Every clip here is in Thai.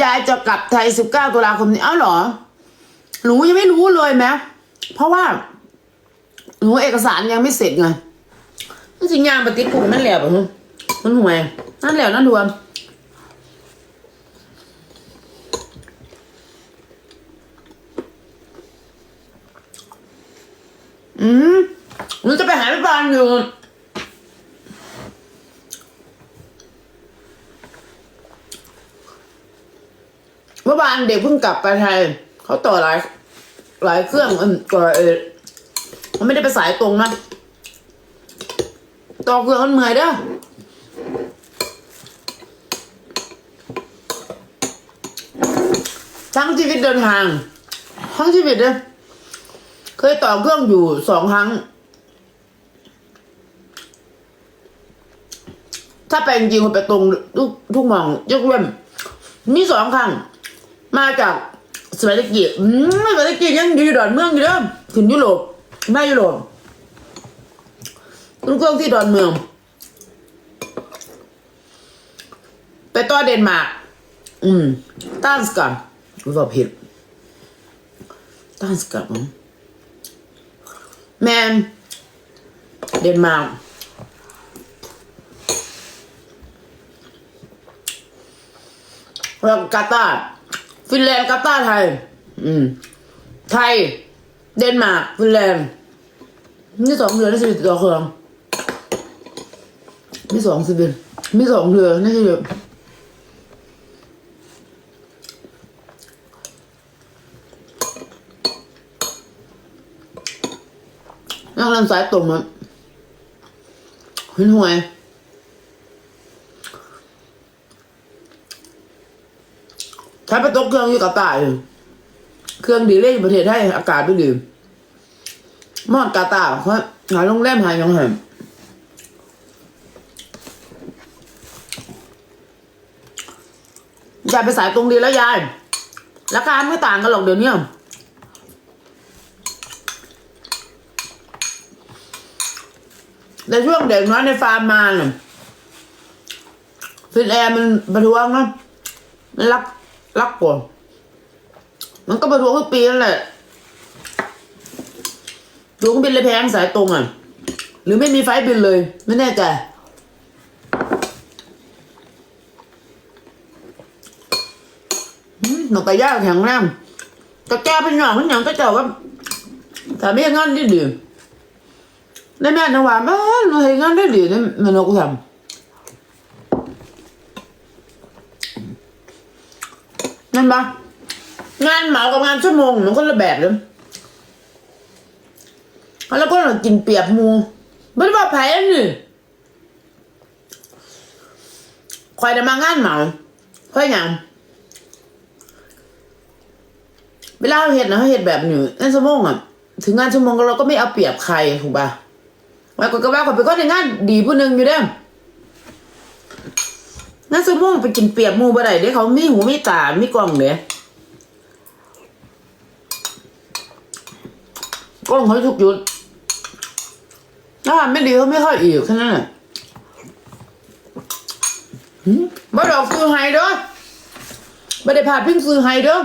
ยายจะกลับไทยสิบเก้าตุลาคมนี้ เอ้าเหรอ หนูยังไม่รู้เลยไหมเพราะว่า หนูเอกสารยังไม่เสร็จไงนั่นสิงยางปฏิปุนั่นแหละปะฮะมันห่วยนั่นแหละนั่นดวงอืมหนูจะไปหาพี่บานอยู่ อวานเด็กเพิ่งกลับไปไทยเขาต่อหลายหลายเครื่องอืมก็เออมันไม่ได้ไปสายตรงนะต่อเครื่องมันเมื่อยเด้อทั้งชีวิตเดินทางทั้งชีวิตเลยเคยต่อเครื่องอยู่สองครั้ง ถ้าไปจริงๆมันไปตรงทุกทุกมองยกเว้นมีสองครั้ง มาจากสมัยตะกี้อืมสมัยตะกี้ยังอยู่ดอนเมืองอยู่เด้อขึ้นยุโรปไม่ยุโรปรุ่นเครื่องที่ดอนเมือง ไปต่อเดนมาร์กอืมตั้งสกันรู้ว่าผิดตั้งสกันมั้งแมนเดนมาร์กแล้วกาตาร์ ฟินแลนด์กาตาร์ไทย อืม ไทย เดนมาร์กฟินแลนด์นี่สองเดือนนี่สิบต่อเครื่องมีสองสิบเอ็ดมีสองเดือนนี่สิบนั่งลำสายตรงมันหวยหวย ใช้ไปตกเครื่องอยู่กับตายเครื่องดีเล่นประเทศไทยอากาศไม่ดีมอดกาตาเพราะหาโรงแรมหายังไงยายไปสายตรงดีแล้วยายราคาไม่ต่างกันหรอกเดี๋ยวนี้ในช่วงเด็กน้อยในฟาร์มมาเนี่ยฟินแอร์มันประท้วงนะมันรัก รักกว่ามันก็ประท้วงทุกปีนั่นแหละตัวเครื่องบินเลยแพงสายตรงอะ หรือไม่มีไฟบินเลย ไม่แน่ใจอืมหนูกระยากแข็งแรงกระแก้เป็นหน่องเป็นหยังก็เจ้าว่าแต่ไม่งานได้ดีในแม่นหว่าแม่หนูเห็นงานได้ดีในแม่นกทำ นั่นปะงานเหมากับงานชั่วโมงมันคนละแบบเลยแล้วก็กินเปียบมูไม่ได้ว่าแพ้นี่คอยจะมางานเหมาเพื่อย่างเวลาเราเห็ดนะเขาเห็ดแบบนี้งานชั่วโมงอะ ถึงงานชั่วโมงเราก็ไม่เอาเปรียบใครถูกปะไว้คนก็ว่าคนไปก็ในงานดีผู้หนึ่งอยู่เด้อ นั่นสมองไปกินเปียกมูบ่ได้เด้เขามีหูมีตามีกล้องเด้กล้องเขาทุกยุดถ้าไม่ดีเขาไม่ค่อยอีกแค่นั้นแหละบ่ดอกซื้อไฮเด้อบ่ได้พาพิงซื้อไฮเด้อ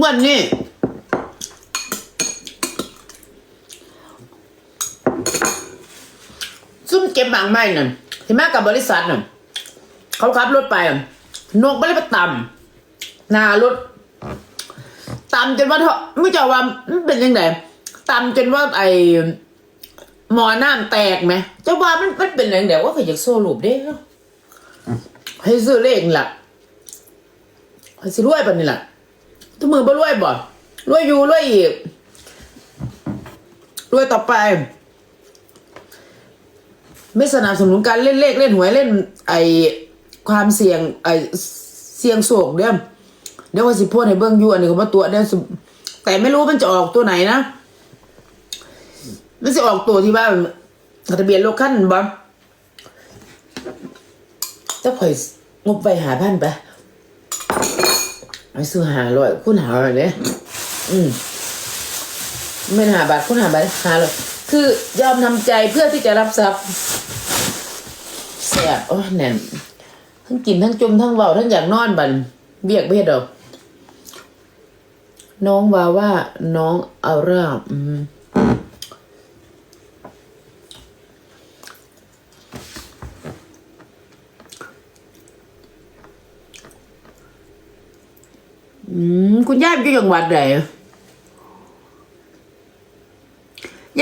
เมื่อนี้ซุ่มเก็บหมางไม้นั่นเห็นไหมกับบริษัทน่ะเขาขับรถไปนกไม่ได้ไปต่ำหน้ารถต่ำจนว่าเถอะไม่จะว่ามันเป็นยังไงต่ำจนว่าไอหมอน้ำแตกไหมเจ้าว่ามันมันเป็นยังไงว่าเขาอยากโซ่รูปเด้ให้ซื้อเลขนี่ล่ะให้ซื้อรวยปะนี่ล่ะ ทุกมือบ่รวยบ่รวยอยู่รวยอีกรวยต่อไป ไม่สนับสนุนการเล่นเลขเล่นหวยเล่น ไอความเสี่ยงไอเสี่ยงโศกเด้อเดี๋ยวว่าสิโพดให้เบิ่งยู่อันนี้ก็มาตัวเด้อแต่ไม่รู้มันจะออกตัวไหนนะมันจะออกตัวที่ว่าทะเบียนรถขั้นบ่จะข่อยงบไปหาพันไป ไปซื้อหาร้อยคุณหาอะไรเนี่ยอืมไม่หาบาทคุณหาบาทหาเลยคือยอมทำใจเพื่อที่จะรับทรัพย์แสบโอ้แน่นทั้งกินทั้งจุมทั้งเบาทั้งอยากนอนบันเบียกเบียดดอกน้องว่าว่าน้องเอาร่าอืม อืมคุณยายอยู่จังหวัดไหน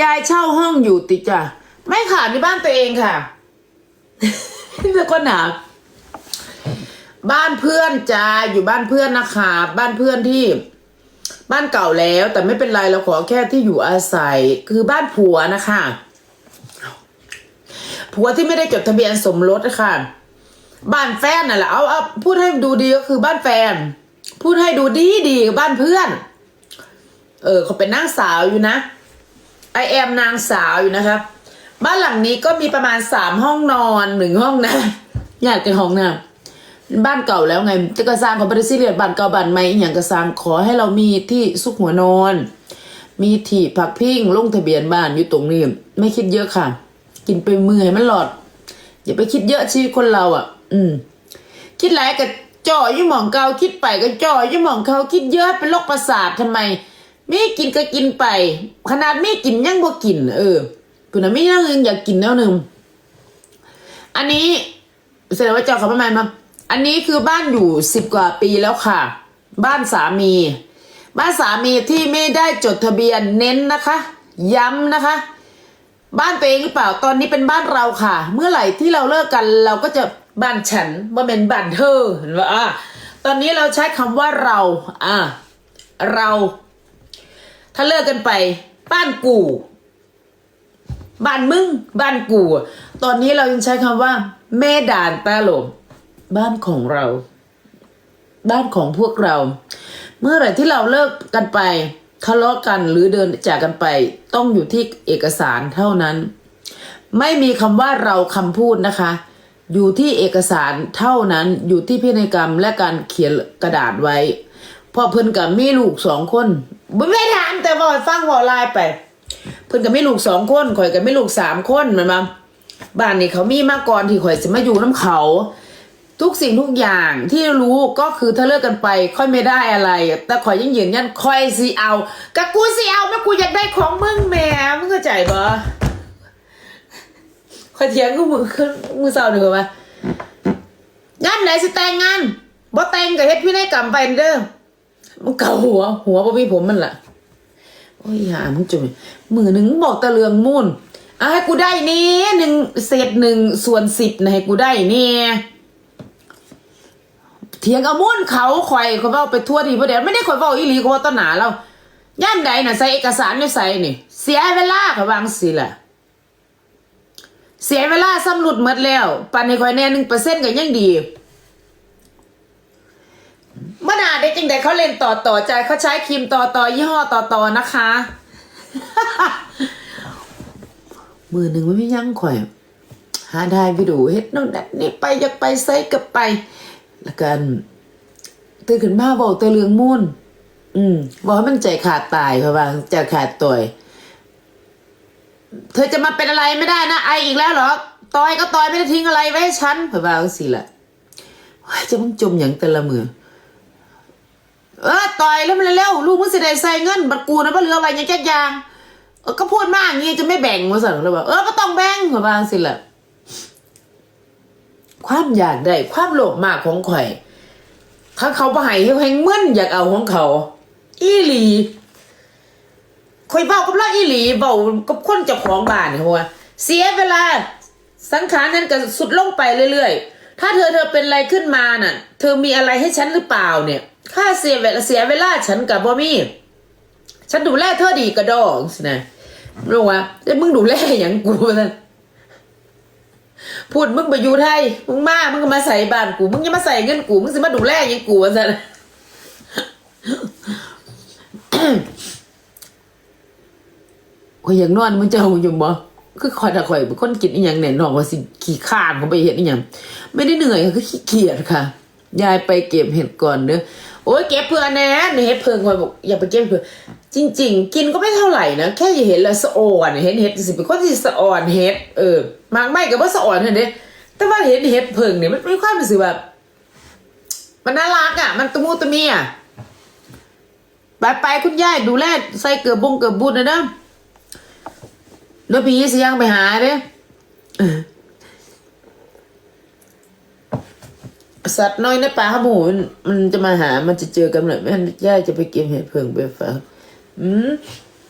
ยายเช่าห้องอยู่ติดจ้ะไม่ค่ะในบ้านตัวเองค่ะแล้วก็หนาบ้านเพื่อนจ้าอยู่บ้านเพื่อนนะคะ บ้านเพื่อนที่ บ้านเก่าแล้ว แต่ไม่เป็นไรเราขอแค่ที่อยู่อาศัย คือบ้านผัวนะคะผัวที่ไม่ได้จดทะเบียนสมรสนะคะบ้านแฟนน่ะแหละเอาเอาพูดให้ดูดีก็คือบ้านแฟน พูดให้ดูดีดีกับบ้านเพื่อน เออเขาเป็นนางสาวอยู่นะไอแอมนางสาวอยู่นะครับ บ้านหลังนี้ก็มีประมาณสามห้องนอนหนึ่งห้องนะอยากจะห้องน้ำบ้านเก่าแล้วไงจะกระซางของบริษัทเรียนบ้านเก่าบ้านใหม่อย่างกระซางขอให้เรามีที่ซุกหัวนอน มีที่พักพิ้งลงทะเบียนบ้านอยู่ตรงนี้ไม่คิดเยอะค่ะ กินไปมือให้มันหลอด อย่าไปคิดเยอะชีวิตคนเราอะ อืม คิดหลายกับ จ่อยี่หมองเกาคิดไปก็จ่อยี่หมองเขาคิดเยอะเป็นโรคประสาททำไมไมีกินก็กินไป ขนาดไมีกินยังบ่กิน เออคุณน่ะมีอย่างอื่นอยากกินแล้วหนึ่งอันนี้แสดงว่าเจ้าเขาประมาณมาอันนี้คือบ้านอยู่สิบกว่าปีแล้วค่ะ บ้านสามี บ้านสามีที่ไม่ได้จดทะเบียนเน้นนะคะ ย้ำนะคะ บ้านตัวเองหรือเปล่าตอนนี้เป็นบ้านเราค่ะ เมื่อไหร่ที่เราเลิกกันเราก็จะ บ้านฉันว่าเป็นบ้านเธอเห็นว่าอะตอนนี้เราใช้คำว่าเรา อะเรา ถ้าเลิกกันไป บ้านกูบ้านมึง บ้านกู ตอนนี้เรายังใช้คำว่า แม่ด่านตาหลมบ้านของเรา บ้านของพวกเรา เมื่อไหร่ที่เราเลิกกันไปทะเลาะกันหรือเดินจากกันไป ต้องอยู่ที่เอกสารเท่านั้น ไม่มีคำว่าเราคำพูดนะคะ อยู่ที่เอกสารเท่านั้นอยู่ที่พินัยกรรมและการเขียนกระดาษไว้เพอเพิ่นกับมีลูกสองคนบ่ไม่ถามแต่บอกฟังบอกไลน์ไป เพิ่นกับมีลูกสองคนข่อยกับมีลูกสามคนมันมาบ้านนี้เขามีมาก่อนที่ข่อยจะมาอยู่น้ำเขา ทุกสิ่งทุกอย่างที่รู้ก็คือถ้าเลิกกันไป ค่อยไม่ได้อะไร แต่ข่อยยังยืนยันค่อยสิเอากับกูสิเอาแม่กูอยากได้ของมึงแม่มึงเข้าใจปะข่อยเถียงกูมือขึ้นมือเศร้าหนึ่งว่างานไหนสิแต่งงานบ่แต่งกับเฮ็ดพี่ได้กรรมไปเด้อมันเกาหัว หัวบ่มีผมมันล่ะโอ้ยหามึงจุ๋ยมือหนึ่งบอกตะเลืองมุ่นเอาให้กูได้นี่หนึ่งเศษหนึ่งส่วนสิบนะให้กูได้เนี่ยเถียงเอามุ่นเขาข่อยเขาเว้าไปทั่วทีเพราะเดี๋ยวไม่ได้ข่อยเว้าอีหลีเขาว่าต้นหนาเราย่านใดน่ะใส่เอกสารไม่ใส่นี่ เสียเวลาเขาวางสิแหละ เสียเวลาซ้ำหลุดหมดแล้ว ปันให้ข่อยแน่หนึ่งเปอร์เซ็นต์ก็ยังดีเมื่อหนาได้จริงแต่เขาเล่นต่อต่อใจเขาใช้ครีมต่อต่อยี่ห้อต่อต่อนะคะ มือหนึ่งไม่มียั้งข่อย หาได้ไปดูเฮ็ดน่นนั่นนี่ไปอยากไปไซกับไป แล้วกันตื่นขึ้นมาบอกตัวเรืองมุ่นอืมบอกให้มันใจขาดตายเพราะว่าใจขาดตัว เธอจะมาเป็นอะไรไม่ได้นะไออีกแล้วหรอตอยก็ตอยไม่ได้ทิ้งอะไรไว้ให้ฉันเพราะว่าสิละจะมึงจมอย่างแต่ละมือเออต่อยแล้วมันเร็วลูกมึงเสิได้ใส่เงินบัตรกูนะบ่เหลืออะไว้ยังแค่ยางเออก็พูดมากอย่างงี้จะไม่แบ่งมาสั่งเลยว่าเออก็ต้องแบ่งเพราะว่าสิละความอยากได้ความโลภมากของข่อยถ้าเขาบ่ให้ให้แหงมึนอยากเอาของเขา อีหลี ข่อยเบากับเราอีหลีเบากับคนเจ้าของบ้านเขาว่าเสียเวลาสังขารนั้นก็สุดลงไปเรื่อยๆ ถ้าเธอเธอเป็นอะไรขึ้นมาน่ะ เธอมีอะไรให้ฉันหรือเปล่าเนี่ยค่าเสียเวลาเสียเวลาฉันกับบ่มีฉันดูแลเธอดีกระดองสินะรู้ว่าแต่มึงดูแลอย่างกูนั่นพูดมึงไปอยู่ไทยมึงมา มึงก็มาใส่บ้านกู มึงจะมาใส่เงินกู มึงสิมาดูแลอยังกูว่า ซะกูอยากนอนมึงจะเอาอยู่บ่คือคอยถ้าคอยเป็นคนกินอีหยังเนี่ยน้องว่าสิขี้ข้านเขาไปเห็นอีหยังไม่ได้เหนื่อยค่ะคือขี้เกียจค่ะ ยายไปเก็บเห็ดก่อนเด้อโอ้ยเก็บเพื่อนแน่เห็ดเพิ่งคอยบอกอย่าไปเก็บเพื่อจริง ๆ กินก็ไม่เท่าไหร่นะแค่อย่าเห็นล้วสะอ่อนเห็นเห็ดสิเป็นคนที่สะอ่อนเห็ดเออมากไม่กับว่าสะอ่อนเห็นเด้แต่ว่าเห็นเห็ดเพิ่งเนี่ยมันมีความรู้สึกแบบมันน่ารักอะ มันตะมูตะมีอะไปไปคุณยายดูแลใส่เกือบบงเกือบบุญนะเด้อ เดี๋ยวพี่สิยังไปหาเด้สัตว์น้อยในป่าขมูมันมันจะมาหา มันจะเจอกันเลยแม่ย่าจะไปเก็บเห็ดเพิงไปฝากอืม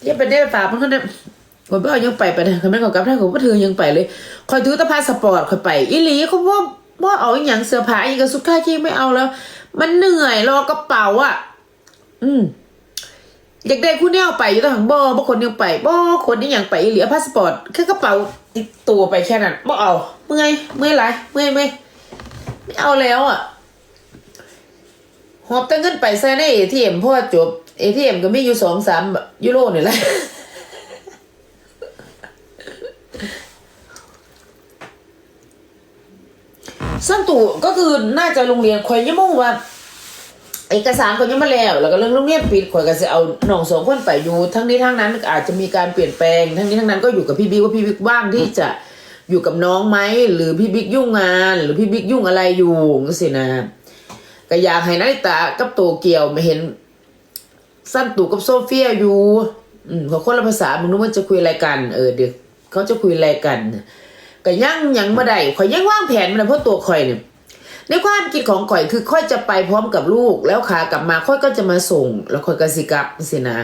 ย่าไปได้ฝากมันก็ได้คนพ่อยังไปไปนะคนแม่ของกับท่านของพ่อเธอยังไปเลย คอยถือตะพาสปอร์ตคอยไป อีหลีเขาว่าว่าเอาอย่างเสื้อผ้าอีกกับสุดค่าขี้ไม่เอาแล้ว มันเหนื่อยรอกระเป๋าอะ อืม อยากได้คุณเนี่ยเอาไปอยู่ต่างบ่บ่คนยังไปบ่คนนี่ยังไปอีหลีเอพาสปอร์ตแค่กระเป๋าติดตัวไปแค่นั้นบ่เอาเมื่อยเมื่อยไรเมื่อยเมื่อยไม่เอาแล้วอะหอบตั้งเงินไปใส่ในเอทีเอ็มเพราะว่าจบเอทีเอ็มก็มีอยู่สองสามยูโรนี่แหละสั้นตู่ก็คือน่าจะโรงเรียนคอยยมุ่งว่า เอกสารคนยังมาแล้ว แล้วก็เรื่องโรงเรียนปิดข่อยก็จะเอาน้องสองคนไปอยู่ ทั้งนี้ทั้งนั้นอาจจะมีการเปลี่ยนแปลง ทั้งนี้ทั้งนั้นก็อยู่กับพี่บิ๊กว่าพี่บิ๊กว่างที่จะอยู่กับน้องไหมหรือพี่บิ๊กยุ่งงาน หรือพี่บิ๊กยุ่งอะไรอยู่ก็สินะก็อยากให้นาริตากับโตเกียวมาเห็น สั้นตู่กับโซเฟียอยู่ อืมเขาคนละภาษามึงนึกว่าจะคุยอะไรกันเออเดี๋ยวเขาจะคุยอะไรกันก็ยังยังไม่ได้ข่อยยังวางแผนมาเลยเพราะตัวข่อยเนี่ย ในความคิดของข่อยคือค่อยจะไปพร้อมกับลูก แล้วขากลับมาค่อยก็จะมาส่ง แล้วค่อยก็สิกลับสินะ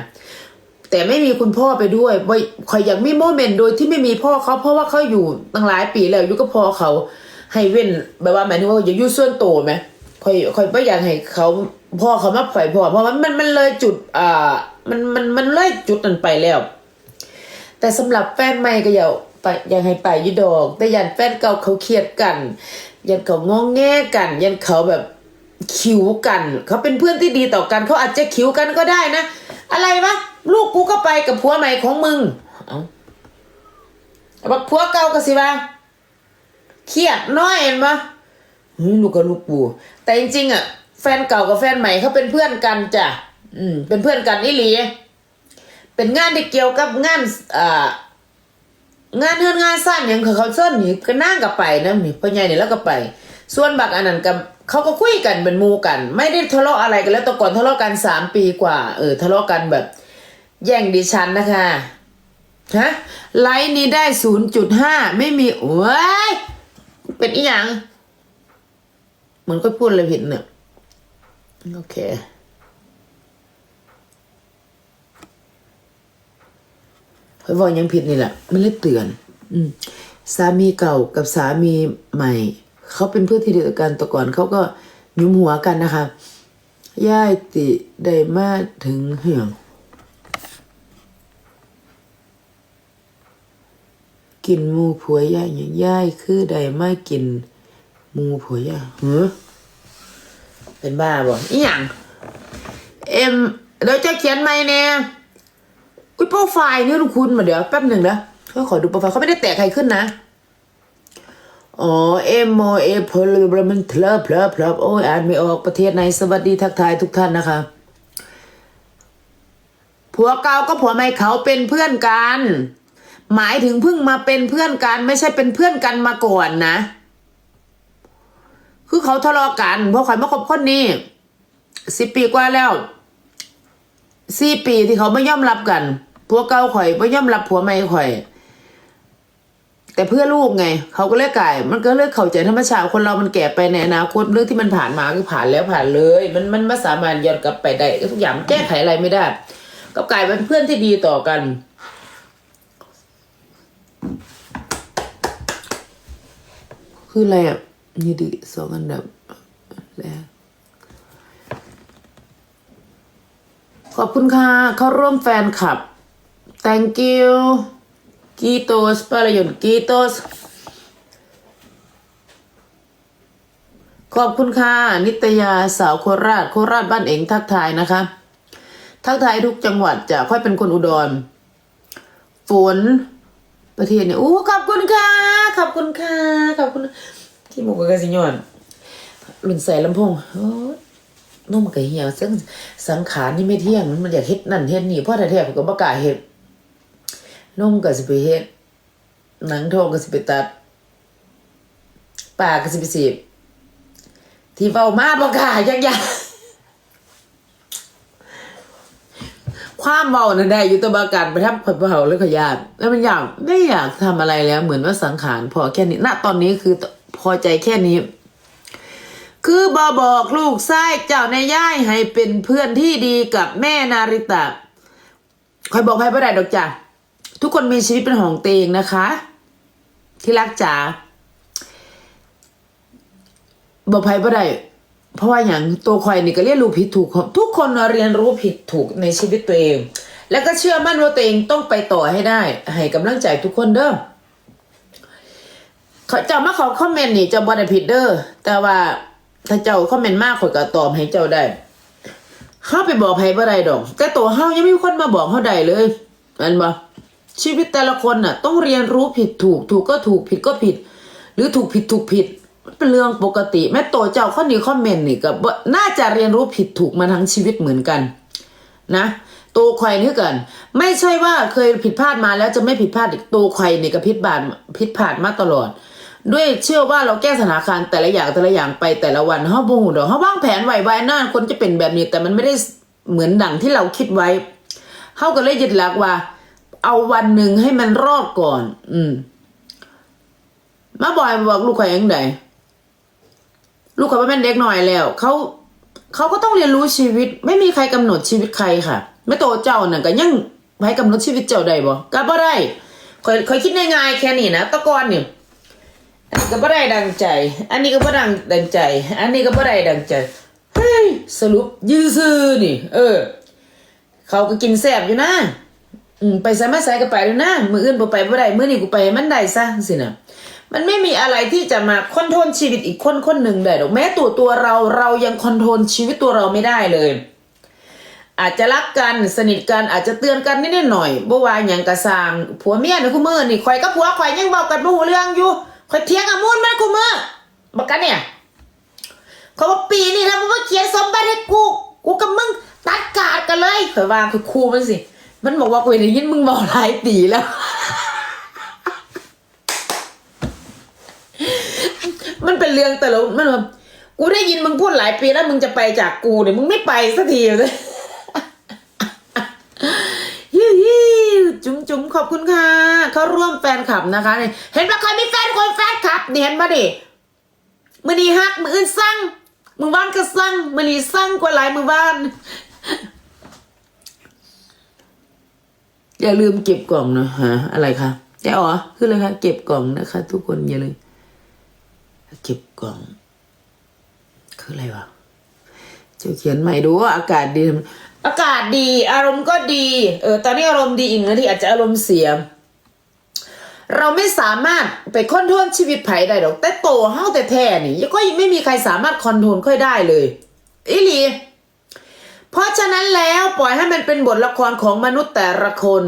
แต่ไม่มีคุณพ่อไปด้วยบ่ข่อยอยากมีโมเมนต์โดยที่ไม่มีพ่อเขาเพราะว่าเขาอยู่ตั้งหลายปีแล้วอยู่กับพ่อเขาให้เว้นแบบว่าหมายถึงว่าอย่ายู่ส่วนโตไหมข่อยข่อยไม่อยากให้เขาพ่อเขามาปล่อยพ่อเพราะมันมันมันเลยจุดอ่ามันมันมันเลยจุดนั้นไปแล้ว แต่สำหรับแฟนใหม่ก็อย่าไปยังให้ไปยุดอก แต่ยันแฟนเก่าเขาเครียดกัน ยันเขางองแงกัน ยันเขาแบบคิวกัน เขาเป็นเพื่อนที่ดีต่อกัน เขาอาจจะคิวกันก็ได้นะ อะไรวะลูกกูก็ไปกับผัวใหม่ของมึง เอาบักผัวเก่าก็สิวะเครียดน้อยเห็นปะเฮ้ยลูกกับลูกปูแต่จริงๆอะ แฟนเก่ากับแฟนใหม่เขาเป็นเพื่อนกันจ้ะ อืม เป็นเพื่อนกันอีหลี เป็นงานที่เกี่ยวกับงานอ่า งานเฮือนงานสร้างอย่างเขาเขาเส้นนี่ก็นั่งกับไปนะนี่พ่อใหญ่เนี่ยแล้วก็ไป ส่วนบักอันนั้นกับเขาก็คุยกันเป็นมูกัน ไม่ได้ทะเลาะอะไรกันแล้วต่ก่อนทะเลาะกันสามปีกว่า เออทะเลาะกันแบบ แย่งดิฉันนะคะฮะไลน์นี้ได้ศูนย์จุดห้าไม่มีโอ้ยเป็นอีหยังเหมือนก็พูดอะไรผิดเนี่ยโอเค เฮ้ยบอกยังผิดนี่แหละไม่ได้เตือน อืมสามีเก่ากับสามีใหม่ เขาเป็นเพื่อนที่ดีต่อกันแต่ก่อนเขาก็หยุมหัวกันนะคะย่ายติได้มาถึงเหี่ยงกินหมูผัวย่ายอย่างย่ายคือได้มากินหมูผัวย่ายเฮ้อเป็นบ้าบ่อีหยังเอ็มเดี๋ยวจะเขียนไหมเนี่ย อุ้ยโปรไฟล์นี่ลูกคุณมาเดี๋ยวแป๊บหนึ่งนะเขาขอดูโปรไฟล์เขาไม่ได้แตะใครขึ้นนะ อ๋อเอ็มโอเอพลบมันเพลอเพลอเพลอโอ้ยอ่านไม่ออกประเทศไหนสวัสดีทักทายทุกท่านนะคะ ผัวเก่าก็ผัวใหม่เขาเป็นเพื่อนกัน หมายถึงเพิ่งมาเป็นเพื่อนกัน ไม่ใช่เป็นเพื่อนกันมาก่อนนะ คือเขาทะเลาะกันเพราะข่อยมาคบคนนี้สิบปีกว่าแล้ว สี่ปีที่เขาไม่ยอมรับกันผัวเก่าข่อยไม่ยอมรับผัวใหม่ข่อย แต่เพื่อลูกไง เขาก็เลิกไก่มันก็เลิกเข้าใจธรรมชาติคนเรามันแก่ไปในอนาคตเรื่องที่มันผ่านมาคือผ่านแล้วผ่านเลย มันมันไม่สามารถย้อนกลับไปได้ทุกอย่างแก้ไขอะไรไม่ได้ก็กลายเป็นเพื่อนที่ดีต่อกันคืออะไรอะนี่ดีสองอันดับแรก ขอบคุณค่ะ เข้าร่วมแฟนคลับ thank you กีโตสปารยนกีโตสขอบคุณค่ะ นิตยาสาวโคราช โคราชบ้านเองทักทายนะคะ ทักทายทุกจังหวัดจะค่อยเป็นคนอุดร ฝนประเทศเนี่ยโอ้ขอบคุณค่ะ ขอบคุณค่ะ ขอบคุณที่หมูกบกระสิยอนรุ่นใส่ลำโพงโอ้ นุ่มกะเหี่ยวซึ่งสังขารนี่ไม่เที่ยงมันมันอยากเฮ็ดนั่นเฮ็ดนี่เพราะแท้ๆผมก็บ่กล้าเฮ็ดนุ่มก็สิไปเฮ็ดหนังทองก็สิไปตัดปากก็สิไปสีบที่เฝ้ามาบ่กล้ายักยาความเมาน่ะได้อยู่ตัวบาการไปทำผลเผาแล้วขยาดแล้วมันอยากไม่อยากทำอะไรแล้ว เหมือนว่าสังขารพอแค่นี้ณตอนนี้คือพอใจแค่นี้ คือบอบอกลูกไส้เจ้าในย่ายให้เป็นเพื่อนที่ดีกับแม่นาริตะคอยบอกให้พ่อได้ดอกจ้ะทุกคนมีชีวิตเป็นของตัวเองนะคะ ที่รักจ๋าบอกให้พ่ได้เพราะว่าอย่างตัวคอยนี่ก็เรียนรู้ผิดถูก ทุกคนเรียนรู้ผิดถูกในชีวิตตัวเอง แล้วก็เชื่อมั่นว่าตัวเองต้องไปต่อให้ได้ ให้กำลังใจทุกคนเด้อเขาจ้ามาขอคอมเมนต์นี่จ้าบอดผิดเด้อแต่ว่า ถ้าเจ้าคอมเมนต์มากข่อยก็ตอบให้เจ้าได้เฮาไปบอกไผบ่ได้ดอก แต่ตัวเฮายังไม่มีคนมาบอกเฮาได้เลยอันบ่ชีวิตแต่ละคนน่ะ ต้องเรียนรู้ผิดถูก ถูกก็ถูกผิดก็ผิด หรือถูกผิดถูกผิดมันเป็นเรื่องปกติ แม้ตัวเจ้าข้อนี้คอมเมนต์นี่ก็บ่น่าจะเรียนรู้ผิดถูกมาทั้งชีวิตเหมือนกัน นะตัวควายนี่กัน ไม่ใช่ว่าเคยผิดพลาดมาแล้วจะไม่ผิดพลาดอีกตัวควายนี่ก็ผิดบาดผิดพลาดมาตลอด ด้วยเชื่อว่าเราแก้สถานการณ์แต่ละอย่างแต่ละอย่างไปแต่ละวันเฮาบ่ฮู้ดอกเฮาวางแผนไว้ไว้หน้าคนจะเป็นแบบนี้ แต่มันไม่ได้เหมือนดังที่เราคิดไว้เฮาก็เลยยึดหลักว่า เอาวันหนึ่งให้มันรอดก่อน อืมมาบอยบอกลูกข่อยยังไงลูกข่อยว่าเป็นเด็กหน่อยแล้วเขาเขาก็ต้องเรียนรู้ชีวิต ไม่มีใครกำหนดชีวิตใครค่ะไม่โตเจ้าน่ะก็ยังให้กำหนดชีวิตเจ้าได้บ่ก็บ่ได้ข่อยข่อยคิดง่ายๆแค่นี้นะตะกอนเนี่ย อันนี้ก็บ่ได้ดังใจ อันนี้ก็บ่ดังดังใจ อันนี้ก็บ่ได้ดังใจ เฮ้ย สรุปยื้อซื่อนี่ เออ เขาก็กินแซ่บอยู่นะ อืมไปใส่มาใส่ก็ไปแล้วนะ มืออื่นบ่ไปบ่ได้มื้อนี้กูไปให้มันได้ซะสินะมันไม่มีอะไรที่จะมาคอนโทรลชีวิตอีกคนคนหนึ่งได้หรอกแม้ตัวตัวเราเรายังคอนโทรลชีวิตตัวเราไม่ได้เลย อาจจะรักกันสนิทกันอาจจะเตือนกันนิดหน่อยบ่ว่าหยังกระสางผัวเมียในคู่มือนี่ข่อยกับผัวข่อยยังบอกกันบ่ฮู้เรื่องอยู่ ข่อยเถียงกับมูลมันคู่มือบักกันเนี่ยเขาว่าปีนี้ถ้ามึงมาเขียนสมบัติให้กูกูกับมึงตัดขาดกันเลยข่อยว่าคือครูมันสิ มันบอกว่ากูได้ยินมึงบอกหลายปีแล้วมันเป็นเรื่องแต่ละมันแบบกูได้ยินมึงพูดหลายปีแล้วมึงจะไปจากกูเนี่ยมึงไม่ไปสักทีเลย ฮิฮิ จุ๋มจุ๋มขอบคุณค่ะ เขาร่วมแฟนคลับนะคะ เห็นปะใครมีแฟนคนแฟนคลับนี่เห็นปะดิมือนีฮักมืออื่นสั่งมือบ้านก็สั่งมือนีสั่งกว่าหลายมือบ้านอย่าลืมเก็บกล่องนะฮะอะไรคะแจ้อ๋อคืออะไรคะเก็บกล่องนะคะ ทุกคนอย่าลืมเก็บกล่อง คืออะไรวะจะเขียนใหม่ดูว่าอากาศดี อากาศดี อารมณ์ก็ดี เออ ตอนนี้อารมณ์ดีอีกนาทีอาจจะอารมณ์เสีย เราไม่สามารถไปคอนโทรลชีวิตไผ่ได้หรอก แต่โตเฮาแต่แท้นี่ยังก็ไม่มีใครสามารถคอนโทรลค่อยได้เลยอีหลีเพราะฉะนั้นแล้วปล่อยให้มันเป็นบทละครของมนุษย์แต่ละคน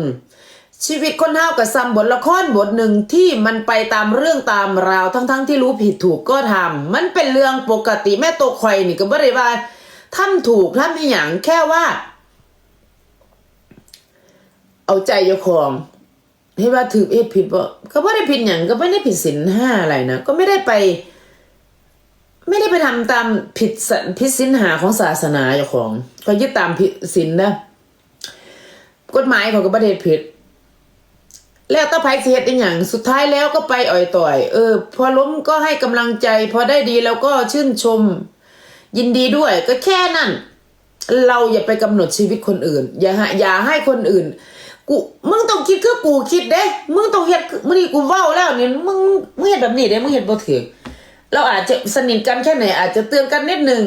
ชีวิตคนเฮากับซ้ำบทละครบทหนึ่งที่มันไปตามเรื่องตามราวทั้งๆที่รู้ผิดถูกก็ทำมันเป็นเรื่องปกติแม่ตัวคอยนี่ก็บ่ได้ว่า ทำถูกทำอีหยังแค่ว่า เอาใจเจ้าของให้ว่าถือเอ็ดผิดบ่ก็ไม่ได้ผิดอย่างก็ไม่ได้ผิดศีลห้าอะไรนะก็ไม่ได้ไป ไม่ได้ไปทำตามผิดศีลผิดศีลหาของศาสนาเจ้าของก็ยึดตามผิดศีลนะกฎหมายของก็ประเทศผิด แล้วตาไพเสียดอีกอย่างสุดท้ายแล้วก็ไปอ่อยต่อย เออ พอล้มก็ให้กำลังใจ พอได้ดีแล้วก็ชื่นชม ยินดีด้วยก็แค่นั้น เราอย่าไปกำหนดชีวิตคนอื่น อย่าให้อย่าให้คนอื่นกูมึงต้องคิดคือกูคิดเด้ มึงต้องเฮ็ดมึงนี่กูเว้าแล้วเนี่ยมึงมึงเฮ็ดแบบนี้เด้มึงเฮ็ดบ่ถือเราอาจจะสนิทกันแค่ไหนอาจจะเตือนกันนิดนึง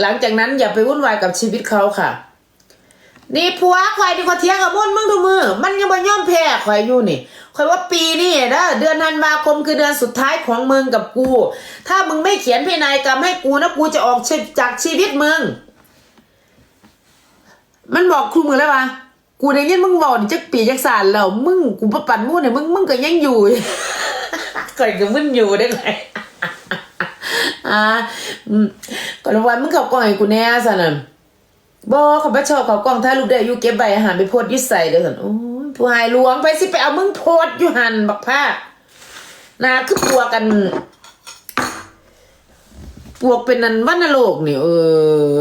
หลังจากนั้นอย่าไปวุ่นวายกับชีวิตเขาค่ะ นี่ผัวข่อยที่ขาเถียงกับมุ่นมึงดูมือ มันยังบ่ยอมแพ้ข่อยอยู่นี่ข่อยว่าปีนี้นะเดือนธันวาคมคือเดือนสุดท้ายของมึงกับกู ถ้ามึงไม่เขียนพินัยกรรมให้กูนะกูจะออกจากชีวิตมึง มันบอกครูมือแล้ววะกูได้ยินมึงบอกนี่จักปีจักสารแล้วมึงกูประปันมู่เนี่ยมึงมึงก็ยังอยู่ก่อนก็มึงอยู่ได้ไงอ่าอืมก่อนวันมึงเขากล้องให้กูแน่ซะน่ บอเขาบ่ชอบเขากล้องถ่ายรูปได้อยู่เก็บใบอาหารไปโพดยึดใส่เด้อซั่นโอ้ยผู้หายหลวงไปสิไปเอามึงโพดอยู่หันบักผ้านาคือปัวกันปวกเป็นนันวันโลกนี่เออ